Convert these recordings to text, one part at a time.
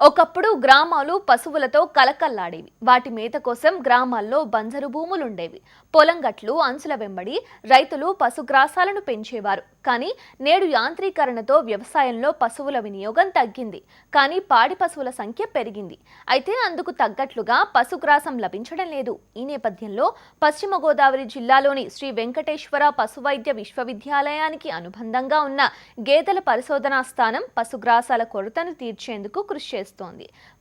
ఒకప్పుడు గ్రామాలు పశువులతో కలకల్లాడేవి. వాటి మేత కోసం గ్రామాల్లో బంజరు భూములుండేవి. పొలంగట్లు అంచుల వెంబడి రైతులు పశుగ్రాసాలను పెంచేవారు. కానీ నేడు యాంత్రీకరణతో వ్యవసాయంలో పశువుల వినియోగం తగ్గింది. కానీ పాడి పశువుల సంఖ్య పెరిగింది. అయితే అందుకు తగ్గట్లుగా పశుగ్రాసం లభించడం లేదు. ఈ నేపథ్యంలో పశ్చిమ గోదావరి జిల్లాలోని శ్రీ వెంకటేశ్వర పశువైద్య విశ్వవిద్యాలయానికి అనుబంధంగా ఉన్న గేదెల పరిశోధనా స్థానం పశుగ్రాసాల కొరతను తీర్చేందుకు కృషి చేస్తుంది.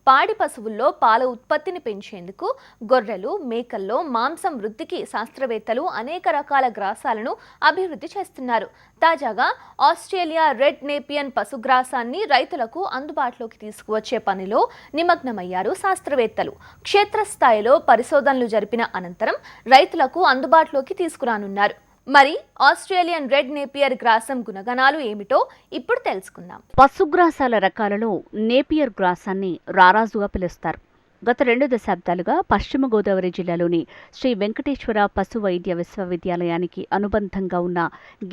పాడి పశువుల్లో పాల ఉత్పత్తిని పెంచేందుకు గొర్రెలు మేకల్లో మాంసం వృద్ధికి శాస్త్రవేత్తలు అనేక రకాల గ్రాసాలను అభివృద్ధి చేస్తున్నారు. తాజాగా ఆస్ట్రేలియా రెడ్ నేపియన్ పశుగ్రాసాన్ని రైతులకు అందుబాటులోకి తీసుకువచ్చే పనిలో నిమగ్నమయ్యారు శాస్త్రవేత్తలు. క్షేత్రస్థాయిలో పరిశోధనలు జరిపిన అనంతరం రైతులకు అందుబాటులోకి తీసుకురానున్నారు. మరి ఆస్ట్రేలియన్ రెడ్ నేపియర్ గ్రాసం గుణగణాలు ఏమిటో ఇప్పుడు తెలుసుకుందాం. పశుగ్రాసాల రకాలలో నేపియర్ గ్రాసాన్ని రారాజుగా పిలుస్తారు. గత రెండు దశాబ్దాలుగా పశ్చిమ గోదావరి జిల్లాలోని శ్రీ వెంకటేశ్వర పశు వైద్య విశ్వవిద్యాలయానికి అనుబంధంగా ఉన్న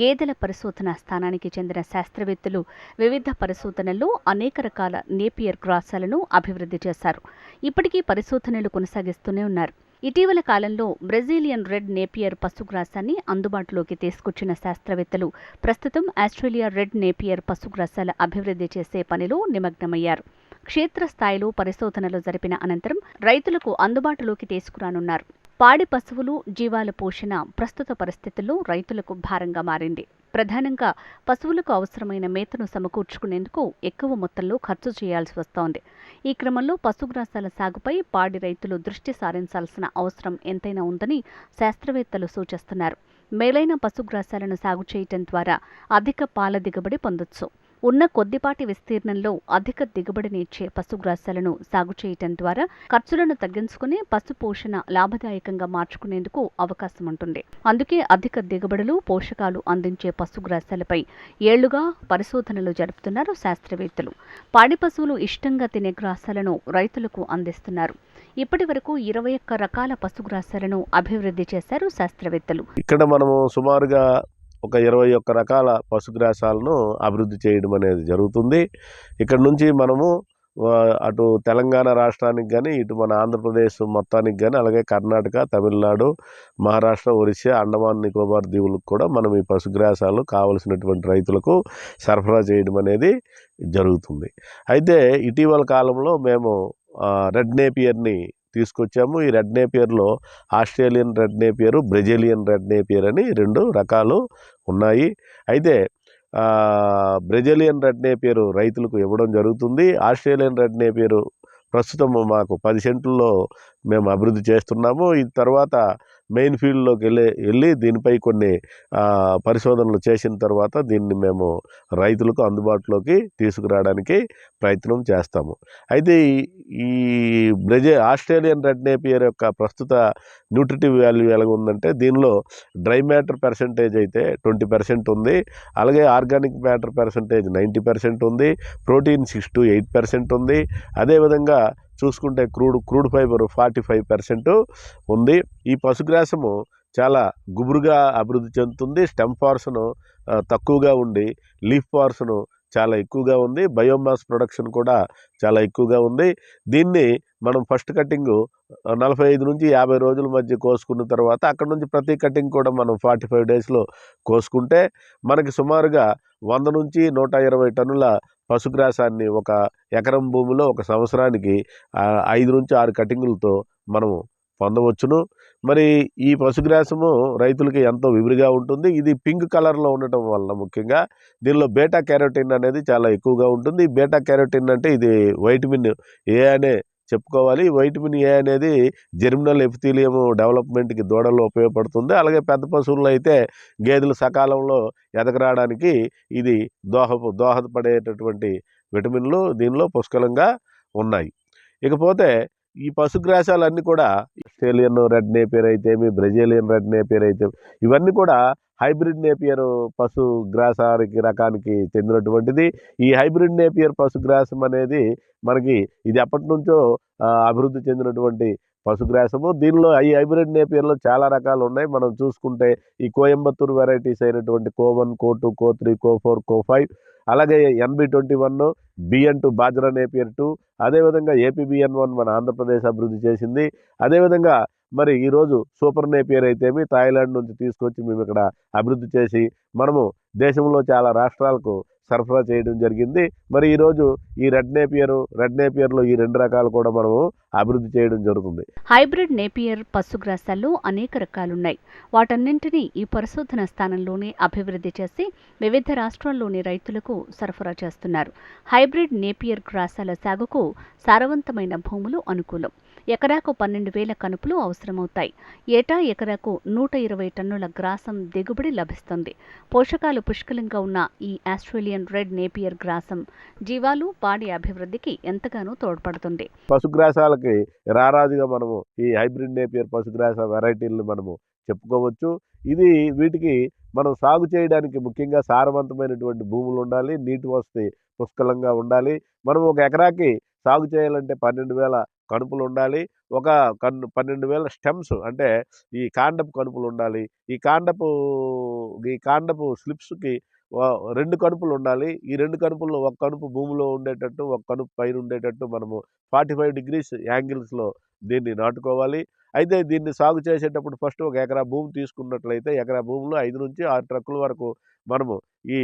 గేదెల పరిశోధన స్థానానికి చెందిన శాస్త్రవేత్తలు వివిధ పరిశోధనల్లో అనేక రకాల నేపియర్ గ్రాసాలను అభివృద్ధి చేశారు. ఇప్పటికీ పరిశోధనలు కొనసాగిస్తూనే ఉన్నారు. ఇటీవల కాలంలో బ్రెజిలియన్ రెడ్ నేపియర్ పశుగ్రాసాన్ని అందుబాటులోకి తీసుకొచ్చిన శాస్త్రవేత్తలు ప్రస్తుతం ఆస్ట్రేలియా రెడ్ నేపియర్ పశుగ్రాసాల అభివృద్ధి చేసే పనిలో నిమగ్నమయ్యారు. క్షేత్రస్థాయిలో పరిశోధనలు జరిపిన అనంతరం రైతులకు అందుబాటులోకి తీసుకురానున్నారు. పాడి పశువులు జీవాల పోషణ ప్రస్తుత పరిస్థితుల్లో రైతులకు భారంగా మారింది. ప్రధానంగా పశువులకు అవసరమైన మేతను సమకూర్చుకునేందుకు ఎక్కువ మొత్తంలో ఖర్చు చేయాల్సి వస్తోంది. ఈ క్రమంలో పశుగ్రాసాల సాగుపై పాడి రైతులు దృష్టి సారించాల్సిన అవసరం ఎంతైనా ఉందని శాస్త్రవేత్తలు సూచిస్తున్నారు. మేలైన పశుగ్రాసాలను సాగు చేయటం ద్వారా అధిక పాల దిగుబడి పొందొచ్చు. ఉన్న కొద్దిపాటి విస్తీర్ణంలో అధిక దిగుబడినిచ్చే పశుగ్రాసాలను సాగు చేయటం ద్వారా ఖర్చులను తగ్గించుకుని పశు పోషణ లాభదాయకంగా మార్చుకునేందుకు అవకాశం ఉంటుంది అందుకే అధిక దిగుబడులు పోషకాలు అందించే పశుగ్రాసాలపై ఏళ్ళుగా పరిశోధనలు జరుపుతున్నారు శాస్త్రవేత్తలు. పాడి పశువులు ఇష్టంగా తినే గ్రాసాలను రైతులకు అందిస్తున్నారు. ఇప్పటి వరకు ఇరవై ఒక్క రకాల పశుగ్రాసాలను అభివృద్ధి చేశారు శాస్త్రవేత్తలు. ఇక్కడ మనము సుమారుగా ఒక ఇరవై ఒక్క రకాల పశుగ్రాసాలను అభివృద్ధి చేయడం అనేది జరుగుతుంది. ఇక్కడ నుంచి మనము అటు తెలంగాణ రాష్ట్రానికి కానీ ఇటు మన ఆంధ్రప్రదేశ్ మొత్తానికి కానీ అలాగే కర్ణాటక తమిళనాడు మహారాష్ట్ర ఒరిస్సా అండమాన్ నికోబార్ దీవులకు కూడా మనం ఈ పశుగ్రాసాలు కావలసినటువంటి రైతులకు సరఫరా చేయడం అనేది జరుగుతుంది. అయితే ఇటీవల కాలంలో మేము రెడ్ నేపియర్ని తీసుకొచ్చాము. ఈ red నేపియర్లో Australian red Napier Brazilian red Napier అని రెండు రకాలు ఉన్నాయి. అయితే బ్రెజిలియన్ రెడ్ నేపియరు రైతులకు ఇవ్వడం జరుగుతుంది. ఆస్ట్రేలియన్ రెడ్ నేపియరు ప్రస్తుతం మాకు పది సెంట్లలో మేము అభివృద్ధి చేస్తున్నాము. ఈ తర్వాత మెయిన్ ఫీల్డ్లోకి వెళ్ళి వెళ్ళి దీనిపై కొన్ని పరిశోధనలు చేసిన తర్వాత దీన్ని మేము రైతులకు అందుబాటులోకి తీసుకురావడానికి ప్రయత్నం చేస్తాము. అయితే ఈ- బ్రెజే ఆస్ట్రేలియన్ రెడ్ నేపియర్ యొక్క ప్రస్తుత న్యూట్రిటివ్ వాల్యూ ఎలాగ ఉందంటే దీనిలో డ్రై మ్యాటర్ పర్సంటేజ్ అయితే ట్వంటీ పర్సెంట్ ఉంది. అలాగే organic matter percentage ninety percent ఉంది. Protein six to eight percent ఉంది. అదేవిధంగా చూసుకుంటే crude crude fibre forty five percent ఉంది. ఈ పశుగ్రాసము చాలా గుబురుగా అభివృద్ధి చెందుతుంది. స్టెమ్ పార్సను తక్కువగా ఉండి లీఫ్ పార్సను చాలా ఎక్కువగా ఉంది. బయోమాస్ ప్రొడక్షన్ కూడా చాలా ఎక్కువగా ఉంది. దీన్ని మనం ఫస్ట్ కటింగ్ నలభై ఐదు నుంచి యాభై రోజుల మధ్య కోసుకున్న తర్వాత అక్కడ నుంచి ప్రతి కటింగ్ కూడా మనం ఫార్టీ ఫైవ్ డేస్లో కోసుకుంటే మనకి సుమారుగా వంద నుంచి నూట ఇరవై టన్నుల పశుగ్రాసాన్ని ఒక ఎకరం భూమిలో ఒక సంవత్సరానికి ఐదు నుంచి ఆరు కటింగులతో మనము పొందవచ్చును. మరి ఈ పశుగ్రాసము రైతులకి ఎంతో వివిరిగా ఉంటుంది. ఇది పింక్ కలర్లో ఉండటం వల్ల ముఖ్యంగా దీనిలో బేటా క్యారోటిన్ అనేది చాలా ఎక్కువగా ఉంటుంది. బేటా క్యారోటిన్ అంటే ఇది వైటమిన్ ఏ అనే చెప్పుకోవాలి. వైటమిన్ ఏ అనేది జెర్మినల్ ఎపిథీలియం డెవలప్మెంట్కి దూడల్లో ఉపయోగపడుతుంది. అలాగే పెద్ద పశువుల్లో అయితే గేదెలు సకాలంలో ఎదగరాడానికి ఇది దోహ దోహదపడేటటువంటి విటమిన్లు దీనిలో పుష్కలంగా ఉన్నాయి. ఇకపోతే ఈ పశుగ్రాసాలన్నీ కూడా ఆస్ట్రేలియన్ రెడ్ నేపియర్ అయితేమి బ్రెజిలియన్ రెడ్ నేపియర్ అయితే ఇవన్నీ కూడా హైబ్రిడ్ నేపియర్ పశు గ్రాసానికి రకానికి చెందినటువంటిది. ఈ హైబ్రిడ్ నేపియర్ పశుగ్రాసం అనేది మనకి ఇది ఎప్పటి నుంచో అభివృద్ధి చెందినటువంటి పశుగ్రాసము. దీనిలో ఈ హైబ్రిడ్ నేపియర్లో చాలా రకాలు ఉన్నాయి మనం చూసుకుంటే ఈ కోయంబత్తూరు వెరైటీస్ అయినటువంటి CO one CO two CO three CO four CO five అలాగే NB twenty one BN two bajra Napier two అదేవిధంగా ఏపీబిఎన్ వన్ మన ఆంధ్రప్రదేశ్ అభివృద్ధి చేసింది. అదేవిధంగా మరి ఈరోజు సూపర్ నేపియర్ అయితేమి థాయిలాండ్ నుంచి తీసుకొచ్చి మేము ఇక్కడ అభివృద్ధి చేసి మనము దేశంలో చాలా రాష్ట్రాలకు సరఫరా చేయడం జరిగింది. మరి ఈరోజు ఈ రెడ్ నేపియర్ రెడ్ నేపియర్లో ఈ రెండు రకాలు కూడా మనము అభివృద్ధి చేయడం జరుగుతుంది. హైబ్రిడ్ నేపియర్ పశుగ్రాసాల్లో అనేక రకాలున్నాయి. వాటన్నింటినీ ఈ పరిశోధన స్థానంలోనే అభివృద్ధి చేసి వివిధ రాష్ట్రాల్లోని రైతులకు సరఫరా చేస్తున్నారు. హైబ్రిడ్ నేపియర్ గ్రాసాల సాగుకు సారవంతమైన భూములు అనుకూలం. ఎకరాకు పన్నెండు వేల కనుపులు అవసరమవుతాయి. ఏటా ఎకరాకు నూట ఇరవై టన్నుల గ్రాసం దిగుబడి లభిస్తుంది. పోషకాలు పుష్కలంగా ఉన్న ఈ ఇండియన్ రెడ్ నేపియర్ గ్రాసం జీవాలు పాడి అభివృద్ధికి ఎంతగానో తోడ్పడుతుంది. పశుగ్రాసాలకి రారాజుగా మనము ఈ హైబ్రిడ్ నేపియర్ పశుగ్రాస వెరైటీలను మనము చెప్పుకోవచ్చు. ఇది వీటికి మనం సాగు చేయడానికి ముఖ్యంగా సారవంతమైనటువంటి భూములు ఉండాలి నీటి వసతి పుష్కలంగా ఉండాలి. మనం ఒక ఎకరాకి సాగు చేయాలంటే పన్నెండు వేల కణుపులు ఉండాలి. ఒక కన్ను పన్నెండు వేల స్టెమ్స్ అంటే ఈ కాండపు కణుపులు ఉండాలి. ఈ కాండపు ఈ కాండపు స్లిప్స్కి రెండు కడుపులు ఉండాలి. ఈ రెండు కడుపుల్లో ఒక కడుపు భూమిలో ఉండేటట్టు ఒక కడుపు పైన ఉండేటట్టు మనము ఫార్టీ ఫైవ్ డిగ్రీస్ యాంగిల్స్లో దీన్ని నాటుకోవాలి. అయితే దీన్ని సాగు చేసేటప్పుడు ఫస్ట్ ఒక ఎకరా భూమి తీసుకున్నట్లయితే ఎకరా భూమిలో ఐదు నుంచి ఆరు ట్రక్కుల వరకు మనము ఈ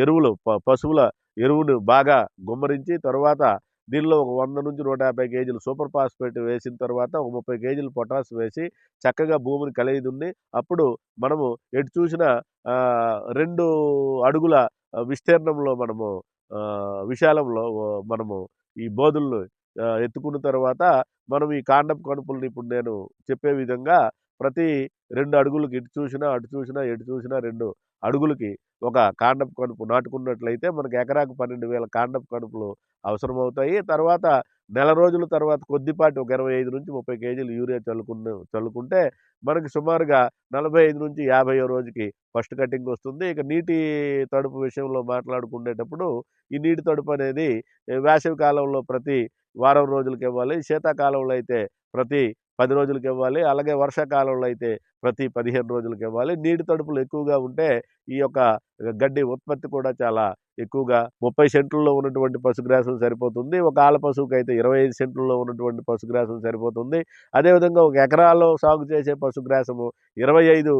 ఎరువులు ప- పశువుల ఎరువును బాగా గుమ్మరించి తర్వాత దీనిలో ఒక వంద నుంచి నూట యాభై కేజీలు సూపర్ ఫాస్ఫేట్ వేసిన తర్వాత ఒక ముప్పై కేజీలు పొటాస్ వేసి చక్కగా భూమిని కలిగిదుండి అప్పుడు మనము ఎటు చూసిన రెండు అడుగుల విస్తీర్ణంలో మనము విశాలంలో మనము ఈ బోధులను ఎత్తుకున్న తర్వాత మనం ఈ కాండపు కణుపుల్ని ఇప్పుడు నేను చెప్పే విధంగా ప్రతి రెండు అడుగులకి ఇటు చూసినా అటు చూసినా ఎటు చూసినా రెండు అడుగులకి ఒక కాండపు కడుపు నాటుకున్నట్లయితే మనకు ఎకరాకు పన్నెండు వేల కాండపు కడుపులు అవసరమవుతాయి. తర్వాత నెల రోజుల తర్వాత కొద్దిపాటి ఒక ఇరవై ఐదు నుంచి ముప్పై కేజీలు యూరియా చల్లుకున్న చల్లుకుంటే మనకి సుమారుగా నలభై ఐదు నుంచి యాభై రోజుకి ఫస్ట్ కటింగ్ వస్తుంది. ఇక నీటి తడుపు విషయంలో మాట్లాడుకునేటప్పుడు ఈ నీటి తడుపు అనేది వేసవి కాలంలో ప్రతి వారం రోజులకి ఇవ్వాలి. శీతాకాలంలో అయితే ప్రతి పది రోజులకి ఇవ్వాలి అలాగే వర్షాకాలంలో అయితే ప్రతి పదిహేను రోజులకి ఇవ్వాలి నీటి తడుపులు ఎక్కువగా ఉంటే ఈ యొక్క గడ్డి ఉత్పత్తి కూడా చాలా ఎక్కువగా ముప్పై సెంట్లలో ఉన్నటువంటి పశుగ్రాసం సరిపోతుంది. ఒక ఆల పశువుకి అయితే ఇరవై ఐదు సెంట్లలో ఉన్నటువంటి పశుగ్రాసం సరిపోతుంది. అదేవిధంగా ఒక ఎకరాలో సాగు చేసే పశుగ్రాసము ఇరవై ఐదు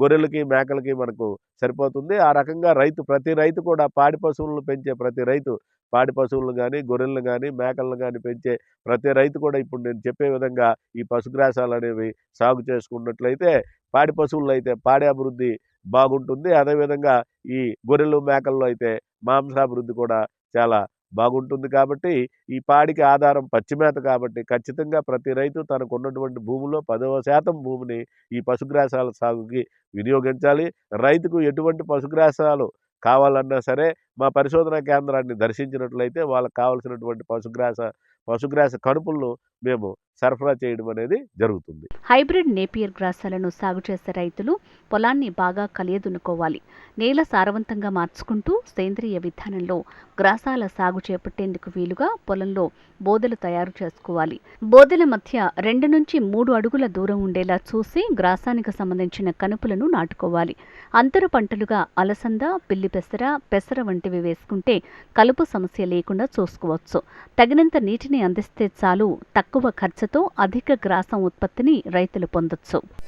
గొర్రెలకి మేకలకి మనకు సరిపోతుంది. ఆ రకంగా రైతు ప్రతి రైతు కూడా పాడి పశువులను పెంచే ప్రతి రైతు పాడి పశువులను కానీ గొర్రెలను కానీ మేకలను కానీ పెంచే ప్రతి రైతు కూడా ఇప్పుడు నేను చెప్పే విధంగా ఈ పశుగ్రాసాలు అనేవి సాగు చేసుకున్నట్లయితే పాడి పశువుల్లో అయితే పాడి అభివృద్ధి బాగుంటుంది. అదేవిధంగా ఈ గొర్రెలు మేకల్లో అయితే మాంసాభివృద్ధి కూడా చాలా బాగుంటుంది కాబట్టి ఈ పాడికి ఆధారం పచ్చిమేత కాబట్టి ఖచ్చితంగా ప్రతి రైతు తనకు ఉన్నటువంటి భూమిలో పదవ శాతం భూమిని ఈ పశుగ్రాసాల సాగుకి వినియోగించాలి. రైతుకు ఎటువంటి పశుగ్రాసాలు కావాలన్నా సరే మా పరిశోధనా కేంద్రాన్ని దర్శించినట్లయితే వాళ్ళకి కావలసినటువంటి పశుగ్రాస పశుగ్రాస కణుపులను మేము సరఫరా చేయడం అనేది జరుగుతుంది. హైబ్రిడ్ నేపియర్ గ్రాసాలను సాగు చేసే రైతులు పొలాన్ని బాగా కలియదున్నుకోవాలి నేల సారవంతంగా మార్చుకుంటూ సేంద్రియ విధానంలో గ్రాసాల సాగు చేపట్టేందుకు వీలుగా పొలంలో బోదెలు తయారు చేసుకోవాలి. బోదెల మధ్య రెండు నుంచి మూడు అడుగుల దూరం ఉండేలా చూసి గ్రాసానికి సంబంధించిన కనుపులను నాటుకోవాలి. అంతర పంటలుగా అలసంద పిల్లి పెసర పెసర వంటివి వేసుకుంటే కలుపు సమస్య లేకుండా చూసుకోవచ్చు. తగినంత నీటిని అందిస్తే చాలు తక్కువ ఖర్చు ఖర్చుతో అధిక గ్రాసం ఉత్పత్తిని రైతులు పొందొచ్చు.